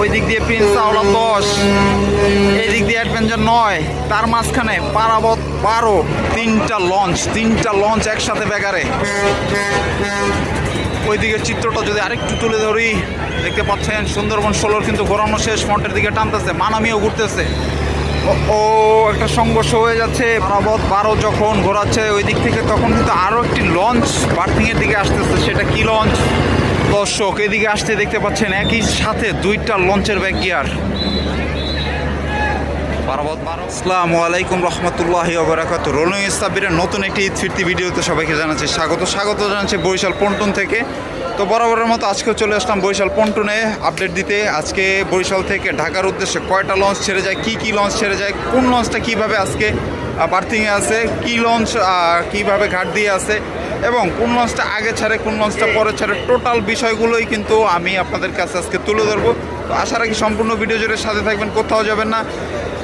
ওই দিক দিয়ে প্রিন্স আওলা দশ। এই দিক দিয়ে অ্যাডভেঞ্চার নয়। তার মাঝখানে পারাবত বারো, তিনটা লঞ্চ তিনটা লঞ্চ একসাথে ব্যাগারে। ওইদিকে চিত্রটা যদি আরেকটু তুলে ধরি, দেখতে পাচ্ছেন, সুন্দরবন ষোলোর কিন্তু ঘোরানো শেষ, ফ্রন্টের দিকে টানতেছে, মানামিও ঘুরতেছে। ও একটা সংঘর্ষ হয়ে যাচ্ছে, পারাবত বারো যখন ঘোরাচ্ছে ওই দিক থেকে তখন কিন্তু আরও একটি লঞ্চ বার্থিংয়ের দিকে আসতেছে, সেটা কি লঞ্চ? দর্শক, এদিকে আসতে দেখতে পাচ্ছেন একই সাথে দুইটা লঞ্চের ব্যাক গিয়ার। আসসালামু আলাইকুম রহমতুল্লাহি ওবরাকাত রোলিং ইস্তাবিরের নতুন একটি ঈদ ফিরতি ভিডিওতে সবাইকে জানাচ্ছি স্বাগত। স্বাগত জানাচ্ছি বরিশাল পন্টুন থেকে। তো বরাবরের মতো আজকেও চলে আসলাম বরিশাল পন্টুনে। আপডেট দিতে আজকে বরিশাল থেকে ঢাকার উদ্দেশ্যে কয়টা লঞ্চ ছেড়ে যায়, কি কি লঞ্চ ছেড়ে যায়, কোন লঞ্চটা কীভাবে আজকে বার্থিংয়ে আছে, কি লঞ্চ কীভাবে ঘাট দিয়ে আছে এবং কোন লঞ্চটা আগে ছাড়ে, কোন লঞ্চটা পরে ছাড়ে টোটাল বিষয়গুলোই কিন্তু আমি আপনাদের কাছে আজকে তুলে ধরবো। তো আশা রাখি সম্পূর্ণ ভিডিও জুড়ে সাথে থাকবেন, কোথাও যাবেন না।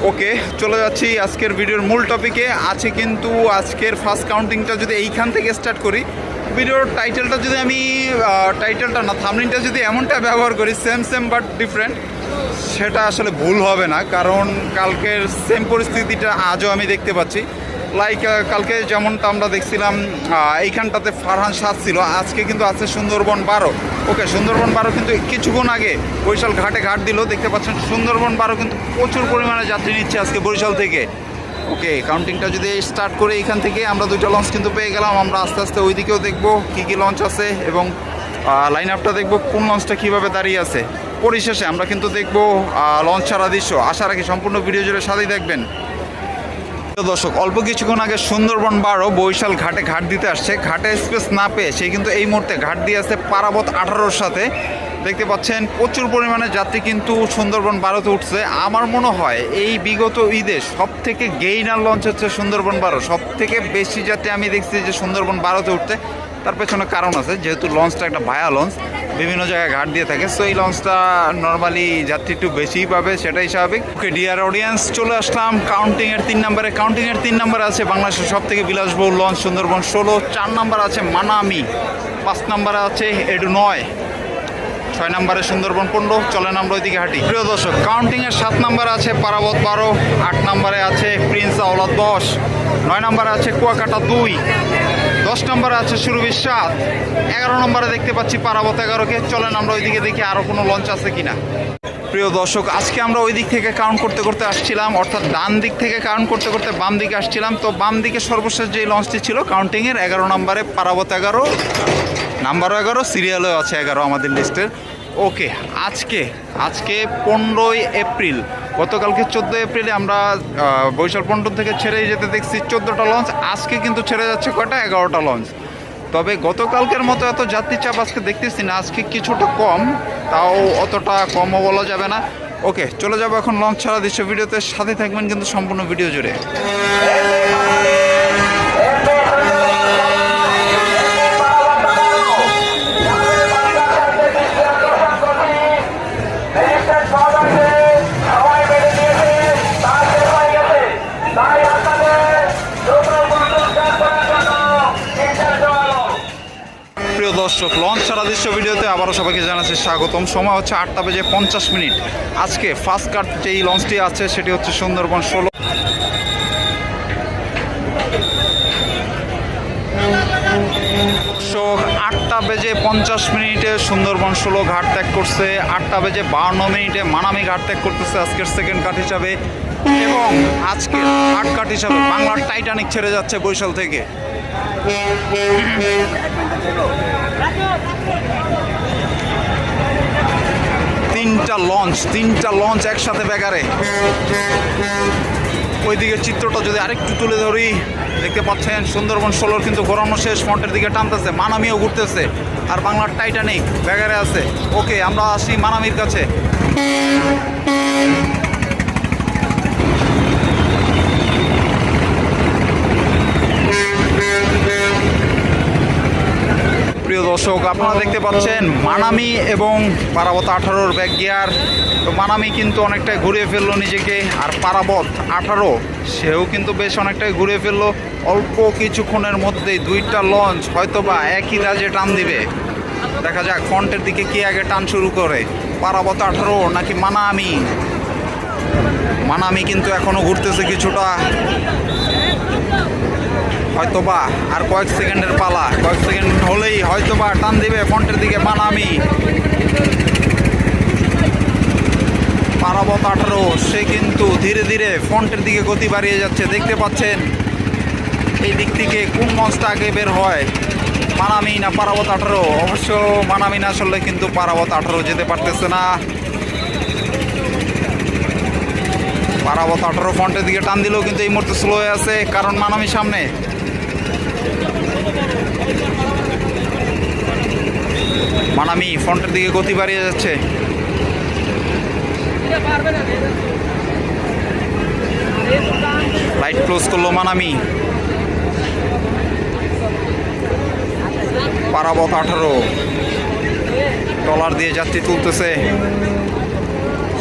ওকে চলে যাচ্ছি আজকের ভিডিওর মূল টপিকে আছে কিন্তু আজকের ফার্স্ট কাউন্টিংটা যদি এইখান থেকে স্টার্ট করি ভিডিওর টাইটেলটা যদি আমি টাইটেলটা না থামলিনটা যদি এমনটা ব্যবহার করি সেম সেম বাট ডিফারেন্ট সেটা আসলে ভুল হবে না, কারণ কালকের সেম পরিস্থিতিটা আজও আমি দেখতে পাচ্ছি। লাইক কালকে যেমনটা আমরা দেখছিলাম এইখানটাতে ফারহান সাত ছিল। আজকে কিন্তু আছে সুন্দরবন বারো। ওকে, সুন্দরবন বারো কিন্তু কিছুক্ষণ আগে বরিশাল ঘাটে ঘাট দিল। দেখতে পাচ্ছেন, সুন্দরবন বারো কিন্তু প্রচুর পরিমাণে যাত্রী নিচ্ছে আজকে বরিশাল থেকে। ওকে কাউন্টিংটা যদি স্টার্ট করে এখান থেকে আমরা দুটো লঞ্চ কিন্তু পেয়ে গেলাম। আমরা আস্তে আস্তে ওই দিকেও দেখব কী কী লঞ্চ আছে এবং লাইন আপটা দেখব কোন লঞ্চটা কীভাবে দাঁড়িয়ে আছে। পরিশেষে আমরা কিন্তু দেখব লঞ্চ ছাড়া দৃশ্য আশা রাখি সম্পূর্ণ ভিডিও জুড়ে সাথেই দেখবেন দর্শক, অল্প কিছুক্ষণ আগে সুন্দরবন বারো বৈশাল ঘাটে ঘাট দিতে আসছে। ঘাটে স্পেস না পেয়ে সে কিন্তু এই মুহূর্তে ঘাট দিয়ে আসছে পারাবত আঠারোর সাথে। দেখতে পাচ্ছেন, প্রচুর পরিমাণে যাত্রী কিন্তু সুন্দরবন বারোতে উঠছে। আমার মনে হয় এই বিগত ঈদে সব থেকে গেইনার লঞ্চ হচ্ছে সুন্দরবন বারো। সব থেকে বেশি যাত্রী আমি দেখছি যে সুন্দরবন বারোতে উঠতে তার পেছনে কারণ আছে, যেহেতু লঞ্চটা একটা ভায়া লঞ্চ বিভিন্ন জায়গায় ঘাট দিয়ে থাকে। সো এই লঞ্চটা নর্মালি যাত্রী একটু বেশিই পাবে, সেটাই স্বাভাবিক। ওকে ডিয়ার অডিয়েন্স চলে আসলাম। কাউন্টিং এর তিন নম্বরে কাউন্টিং এর তিন নম্বরে আছে বাংলাদেশের সব থেকে বিলাসবহুল লঞ্চ সুন্দরবন ষোলো। চার নম্বর আছে মানামি। পাঁচ নম্বরে আছে এডু নয়। ছয় নম্বরে সুন্দরবন পনেরো। চলে আমরা ওইদিকে হাঁটি। প্রিয় দর্শক কাউন্টিং এর সাত নম্বরে আছে পারাবত বারো। আট নম্বরে আছে প্রিন্স আওলাদ দশ। নয় নম্বরে আছে কুয়াকাটা দুই। দশ নম্বরে আছে শুরু বিশ্বাস। এগারো নম্বরে দেখতে পাচ্ছি পারাবত এগারোকে। চলেন আমরা ওইদিকে দেখি আরও কোনো লঞ্চ আছে কিনা। প্রিয় দর্শক, আজকে আমরা ওই দিক থেকে কাউন্ট করতে করতে আসছিলাম, অর্থাৎ ডান দিক থেকে কাউন্ট করতে করতে বাম দিকে আসছিলাম। তো বাম দিকে সর্বশেষ যে লঞ্চটি ছিল কাউন্টিংয়ের এগারো নম্বরে পারাবত এগারো, নাম্বারও এগারো সিরিয়ালও আছে এগারো আমাদের লিস্টের ওকে আজকে আজকে পনেরোই এপ্রিল গতকালকে চোদ্দোই এপ্রিলে আমরা আহ, বরিশাল পন্টন থেকে ছেড়ে যেতে দেখছি চোদ্দোটা লঞ্চ আজকে কিন্তু ছেড়ে যাচ্ছে কয়টা? এগারোটা লঞ্চ। তবে গতকালকের মতো এত যাত্রী চাপ আজকে দেখতেছি না আজকে কিছুটা কম তাও অতটা কমও বলা যাবে না। ওকে চলে যাব এখন লঞ্চ ছাড়া দৃশ্য ভিডিওতে সাথে থাকবেন কিন্তু সম্পূর্ণ ভিডিও জুড়ে। দর্শক লঞ্চ ছাড়া দৃশ্য ভিডিওতে আবারও সবাইকে জানাচ্ছি স্বাগতম। সময় হচ্ছে আটটা বেজে পঞ্চাশ মিনিট। আজকে ফার্স্ট কাট যেই লঞ্চটি আছে, সেটি হচ্ছে সুন্দরবন ষোলো। আটটা বেজে পঞ্চাশ মিনিটে সুন্দরবন ষোলো ঘাট ত্যাগ করছে। আটটা বেজে বাহান্ন মিনিটে মানামি ঘাট ত্যাগ করতেছে আজকের সেকেন্ড কাট হিসাবে। এবং আজকে আট কাট হিসাবে বাংলার টাইটানিক ছেড়ে যাচ্ছে বৈশাল থেকে। তিনটা লঞ্চ তিনটা লঞ্চ একসাথে ব্যাগারে। ওইদিকে চিত্রটা যদি আরেকটু তুলে ধরি, দেখতে পাচ্ছেন, সুন্দরবন ষোলোর কিন্তু ঘোরানো শেষ, ফ্রন্টের দিকে টানতেছে, মানামিও ঘুরতেছে, আর বাংলার টাইটানিক ব্যাগারে আছে। ওকে আমরা আসি মানামির কাছে প্রিয় দর্শক, আপনারা দেখতে পাচ্ছেন মানামি এবং পারাবত আঠারোর ব্যাক গিয়ার তো মানামি কিন্তু অনেকটাই ঘুরিয়ে ফেলল নিজেকে, আর পারাবত আঠারো, সেও কিন্তু বেশ অনেকটাই ঘুরিয়ে ফেলল। অল্প কিছুক্ষণের মধ্যেই দুইটা লঞ্চ হয়তো বা একই রাজে টান দিবে। দেখা যাক, ফ্রন্টের দিকে কি আগে টান শুরু করে, পারাবত আঠারো নাকি মানামি? মানামি কিন্তু এখনও ঘুরতেছে কিছুটা। হয়তোবা আর কয়েক সেকেন্ডের পালা। কয়েক সেকেন্ড হলেই হয়তোবা টান দিবে ফ্রন্টের দিকে মানামি পারাবত আঠারো, সে কিন্তু ধীরে ধীরে ফ্রন্টের দিকে গতি বাড়িয়ে যাচ্ছে। দেখতে পাচ্ছেন, এই দিক থেকে কোন মঞ্চটা আগে বের হয়? মানামি না পারাবত আঠারো? অবশ্য মানামি না আসলে কিন্তু পারাবত আঠারো যেতে পারতেছে না। পারাবত আঠারো ফ্রন্টের দিকে টান দিলেও কিন্তু এই মুহূর্তে স্লো হয়ে আছে, কারণ মানামি সামনে। মানামি, ফ্রন্টের দিকে গতি বাড়িয়ে যাচ্ছে। লাইট ক্লোজ করল মানামি। পারাবত আঠারো। ডলার দিয়ে যাত্রী তুলতেছে।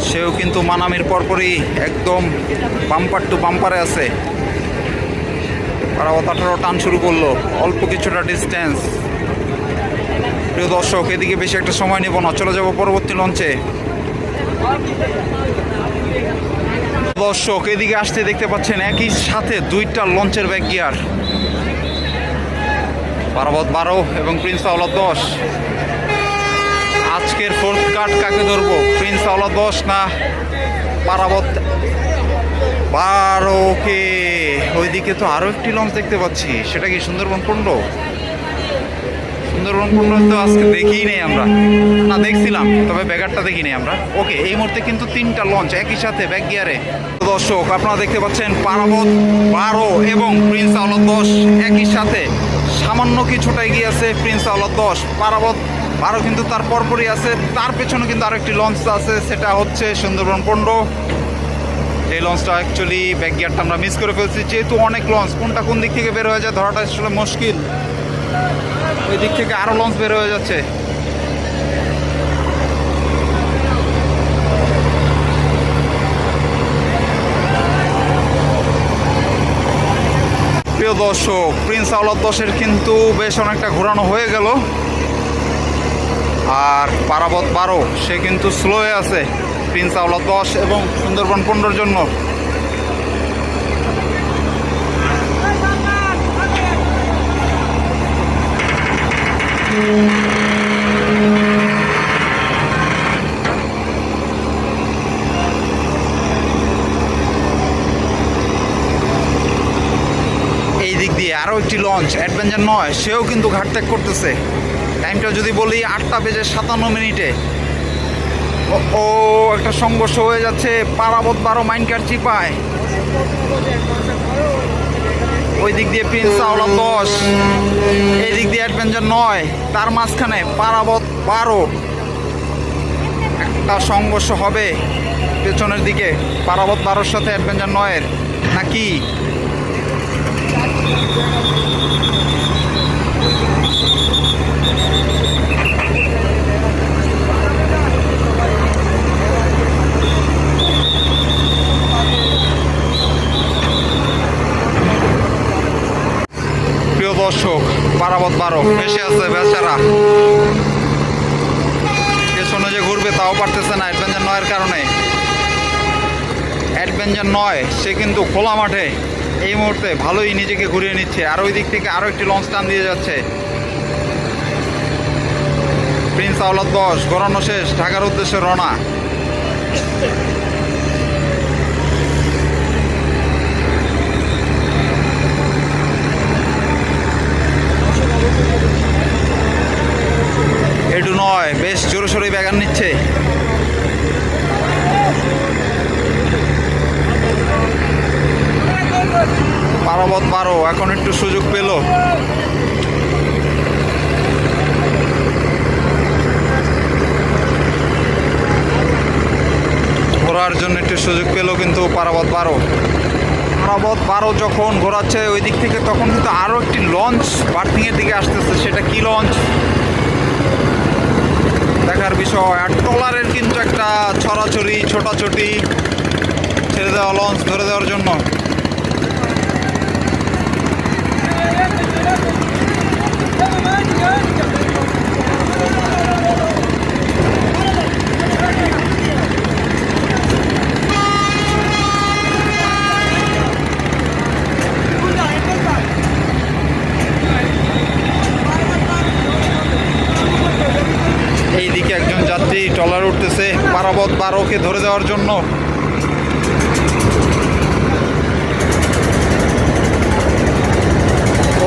সেও কিন্তু মানামির পরপরই একদম বাম্পার টু বাম্পারে আছে। পারাবত আঠারো টান শুরু করল। অল্প কিছুটা ডিস্টেন্স প্রিয় দর্শক, এদিকে বেশি একটা সময় নেব না। চলে যাব পরবর্তী লঞ্চে। দর্শক, এদিকে আসতে দেখতে পাচ্ছেন একই সাথে দুইটা লঞ্চের ব্যাক গিয়ার পারাবত বারো এবং প্রিন্স আওলা দশ। আজকের ফোর্থ কার্ড কাকে ধরবো? প্রিন্স আওলা দশ না পারাবত বারোকে? ওইদিকে তো আরও একটি লঞ্চ দেখতে পাচ্ছি। সেটা কি সুন্দরবন কুণ্ড? সুন্দরবন কুণ্ড তো আজকে দেখিই নেই আমরা। না, দেখছিলাম, তবে ব্যাগারটা দেখি নেই আমরা। ওকে এই মুহূর্তে কিন্তু তিনটা লঞ্চ একই সাথে ব্যাক গিয়ারে দর্শক, আপনারা দেখতে পাচ্ছেন পারাবত, বারো এবং প্রিন্স আওলাদ দশ একই সাথে। সামান্য কিছুটা এগিয়ে আছে প্রিন্স আওলাদ দশ, পারাবত, বারো কিন্তু তার পরপরই আছে। তার পেছনে কিন্তু আরেকটি লঞ্চ আছে, সেটা হচ্ছে সুন্দরবন পণ্ড এই লঞ্চটা অ্যাকচুয়ালি ব্যাক গিয়ারটা আমরা মিস করে ফেলছি। যেহেতু অনেক লঞ্চ, কোনটা কোন দিক থেকে বের হয়ে যায় ধরাটা আসলে মুশকিল। ওই দিক থেকে আরও লঞ্চ বের হয়ে যাচ্ছে। প্রিয় দর্শক প্রিন্স আওলাদ দশের কিন্তু বেশ অনেকটা ঘোরানো হয়ে গেল। আর পারাবত বারো, সে কিন্তু স্লো হয়ে আছে। প্রিন্স আওলাদ দশ এবং সুন্দরবন পনেরোর জন্য। এই দিক দিয়ে আরও একটি লঞ্চ অ্যাডভেঞ্চার নয়, সেও কিন্তু ঘাট ত্যাগ করতেছে। টাইমটা যদি বলি, আটটা বেজে সাতান্ন মিনিটে। ও- একটা সংঘর্ষ হয়ে যাচ্ছে। পারাবত বারো মাইনকার চিপায়। ওই দিক দিয়ে প্রিন্স আওলা দশ। এই দিয়ে অ্যাডভেঞ্চার নয়। তার মাঝখানে পারাবত বারো। একটা সংঘর্ষ হবে। পেছনের দিকে পারাবত বারোর সাথে অ্যাডভেঞ্চার নয়ের। নাকি প্রিয় দর্শক পারাবত বারো বেশি আছে বেচারা। পেছনে যে ঘুরবে তাও পারতেছে না অ্যাডভেঞ্চার নয়ের কারণে। অ্যাডভেঞ্চার নয়, সে কিন্তু খোলা মাঠে। এই মুহূর্তে ভালোই নিজেকে ঘুরিয়ে নিচ্ছে। আর ওই দিক থেকে আরও একটি লঞ্চ টান দিয়ে যাচ্ছে। প্রিন্স আওলাদ দশ গড়ানো শেষ, ঢাকার উদ্দেশ্যে রওনা। বেশ জোরে সোরে ব্যাগান নিচ্ছে। পারাবত বারো, এখন একটু সুযোগ পেল। ঘোরার জন্য একটু সুযোগ পেল কিন্তু পারাবত বারো। পারাবত বারো যখন ঘোরাচ্ছে, ওই দিক থেকে তখন কিন্তু আরও একটি লঞ্চ বার্থিংয়ের দিকে আসতেছে, সেটা কি লঞ্চ দেখার বিষয় আর ট্রলারের কিন্তু একটা ছড়াছড়ি, ছোটাছুটি ছেড়ে দেওয়া, লঞ্চ ধরে দেওয়ার জন্য। অলরেডি পারাবত বারোকে ধরে দেওয়ার জন্য।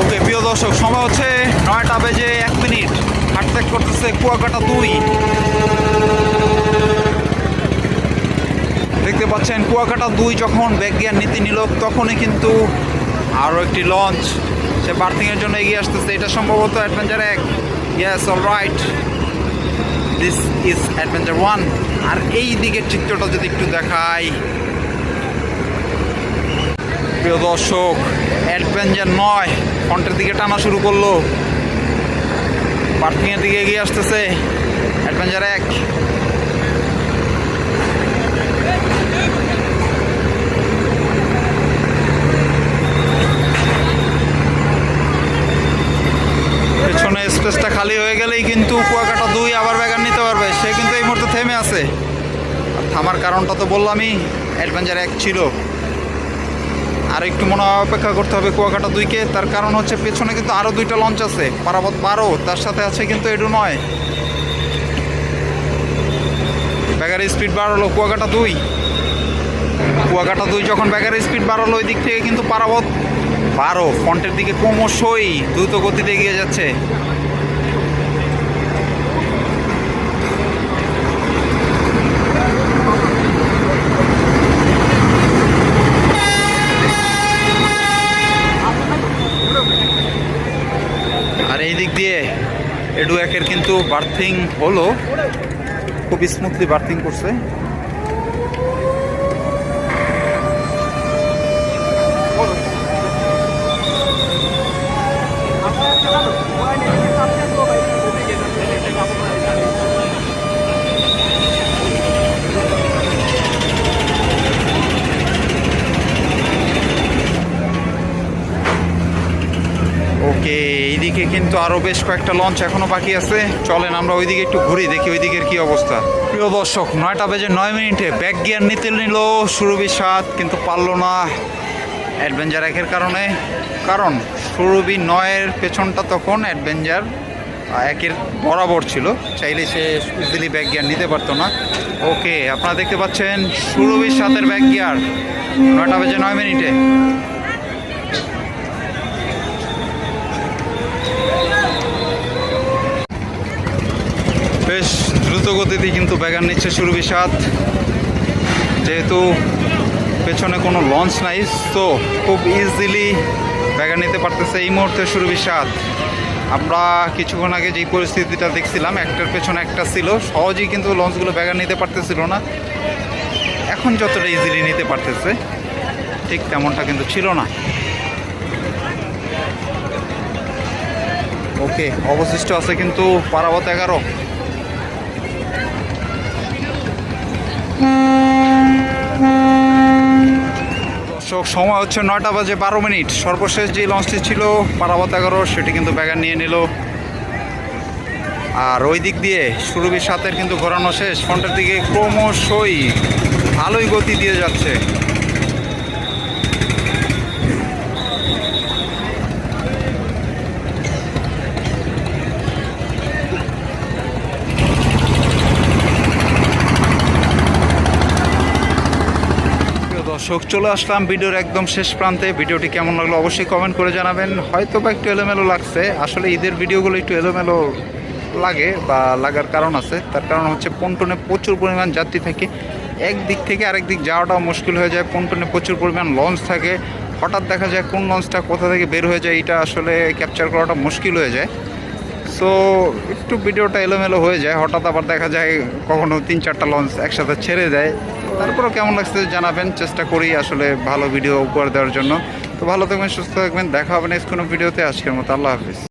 ওকে, প্রিয় দর্শক, সময় হচ্ছে নয়টা বেজে এক মিনিট। হাটত্যাগ করতেছে কুয়াকাটা দুই। দেখতে পাচ্ছেন, কুয়াকাটা দুই যখন গিয়ার নীতি নিল, তখনই কিন্তু আরও একটি লঞ্চ। সে বার্থিংয়ের জন্য এগিয়ে আসতেছে। এটা সম্ভবত অ্যাডভেঞ্চার এক। Yes all right this is adventure one আর এই দিকের চিত্রটা যদি একটু দেখাই। প্রিয় দর্শক অ্যাডভেঞ্চার নয়, ফ্রন্টের দিকে টানা শুরু করল। পার্কিংয়ের দিকে এগিয়ে আসতেছে অ্যাডভেঞ্চার এক। পেছনে স্পেসটা খালি হয়ে গেলেই কিন্তু কুয়াকাটা দুই আবার ব্যাগার নিতে পারবে সে কিন্তু এই মুহূর্তে থেমে আছে আর থামার কারণটা তো বললামই, অ্যাডভেঞ্চার এক ছিল। আর একটু মনে অপেক্ষা করতে হবে কুয়াকাটা দুইকে, তার কারণ হচ্ছে পেছনে কিন্তু আরও দুইটা লঞ্চ আছে, পারাবত বারো, তার সাথে আছে কিন্তু এডু নয়। ব্যাগার স্পিড বাড়ালো কুয়াকাটা দুই। কুয়াকাটা দুই যখন ব্যাগার স্পিড বাড়ালো ওই দিক থেকে কিন্তু পারাবত বারো। ফ্রন্টের দিকে ক্রমশই দ্রুত গতিতে এগিয়ে যাচ্ছে। আর এই দিক দিয়ে এডু একের কিন্তু বার্থিং হলো। খুব স্মুথলি বার্থিং করছে। ওকে, এইদিকে কিন্তু আরও বেশ কয়েকটা লঞ্চ এখনও বাকি আছে। চলেন আমরা ওইদিকে একটু ঘুরি, দেখি ওইদিকের কি অবস্থা। প্রিয় দর্শক, নয়টা বেজে নয় মিনিটে ব্যাক গিয়ার নিতে নিল সুরভি সাত কিন্তু পারল না অ্যাডভেঞ্চার একের কারণে। কারণ সুরভি নয়ের পেছনটা তখন অ্যাডভেঞ্চার একের বরাবর ছিল। চাইলে সে ইজিলি ব্যাক গিয়ার নিতে পারতো না। ওকে, আপনারা দেখতে পাচ্ছেন সুরভির সাথের ব্যাক গিয়ার। নয়টা বেজে নয় মিনিটে। গতিতে কিন্তু ব্যাগার নিচ্ছে সুরভি সাত যেহেতু পেছনে কোনো লঞ্চ নাই তো খুব ইজিলি ব্যাগার নিতে পারতেছে এই মুহূর্তে সুরভি সাত আমরা কিছুক্ষণ আগে যেই পরিস্থিতিটা দেখছিলাম, একটার পেছনে একটা ছিল, সহজেই কিন্তু লঞ্চগুলো ব্যাগার নিতে পারতেছিল না। এখন যতটা ইজিলি নিতে পারতেছে, ঠিক তেমনটা কিন্তু ছিল না। ওকে অবশিষ্ট আছে কিন্তু পারাবত এগারো। দর্শক, সময় হচ্ছে নয়টা বাজে বারো মিনিট। সর্বশেষ যে লঞ্চটি ছিল পারাবত এগারো, সেটি কিন্তু ব্যাগার নিয়ে নিল। আর ওই দিক দিয়ে সুরভি সাথে কিন্তু ঘোরানো শেষ। ফ্রন্টের দিকে ক্রমশই ভালোই গতি দিয়ে যাচ্ছে প্রিয় দর্শক, চলে আসলাম ভিডিওর একদম শেষ প্রান্তে। ভিডিওটি কেমন লাগল অবশ্যই কমেন্ট করে জানাবেন। হয়তো বা একটু এলোমেলো লাগছে। আসলে ঈদের ভিডিওগুলো একটু এলোমেলো লাগে বা লাগার কারণ আছে। তার কারণ হচ্ছে পন্টনে প্রচুর পরিমাণ যাত্রী থাকে। এক দিক থেকে আরেক দিক যাওয়াটাও মুশকিল হয়ে যায়। পন্টনে প্রচুর পরিমাণ লঞ্চ থাকে। হঠাৎ দেখা যায় কোন লঞ্চটা কোথা থেকে বের হয়ে যায়, এটা আসলে ক্যাপচার করাটা মুশকিল হয়ে যায়। সো একটু ভিডিওটা এলোমেলো হয়ে যায়। হঠাৎ আবার দেখা যায় কখনো তিন চারটা লঞ্চ একসাথে ছেড়ে দেয়। তারপরেও কেমন লাগছে জানাবেন? চেষ্টা করি আসলে ভালো ভিডিও উপহার দেওয়ার জন্য। তো ভালো থাকবেন, সুস্থ থাকবেন। দেখা হবে নেক্সট কোনো ভিডিওতে আজকের মতো আল্লাহ হাফিজ।